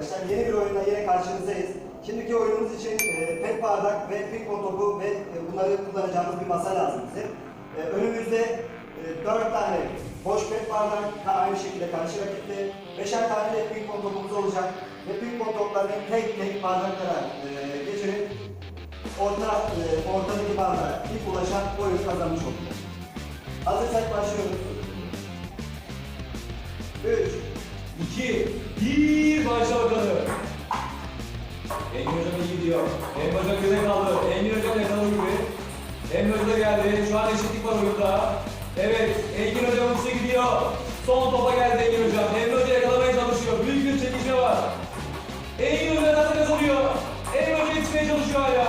arkadaşlar. Yeni bir oyunla yine karşınızdayız. Şimdiki oyunumuz için e, pet bardak ve pimpon topu ve e, bunları kullanacağımız bir masa lazım bize. E, önümüzde e, 4 tane boş pet bardak da aynı şekilde karşı rakipte. Beşer tane de pimpon topumuz olacak. Ve pimpon toplarını tek tek bardaklara e, geçirip orta, e, ortadaki bardağa ilk ulaşan oyunu kazanmış olacak. Hazırsak başlıyoruz. 3, 2, 1, gidiyor. Hocam göze kaldı. Engin Hocam yakaladı gibi. Hocam da geldi. Şu an eşitlik var oyunda. Evet, Engin Hocam uçuşa gidiyor. Son topa geldi Engin Hocam. Engin Hoca yakalamaya çalışıyor. Büyük bir çekişme var. Engin Hoca nasıl kazanıyor? Engin Hoca yetişmeye çalışıyor hala.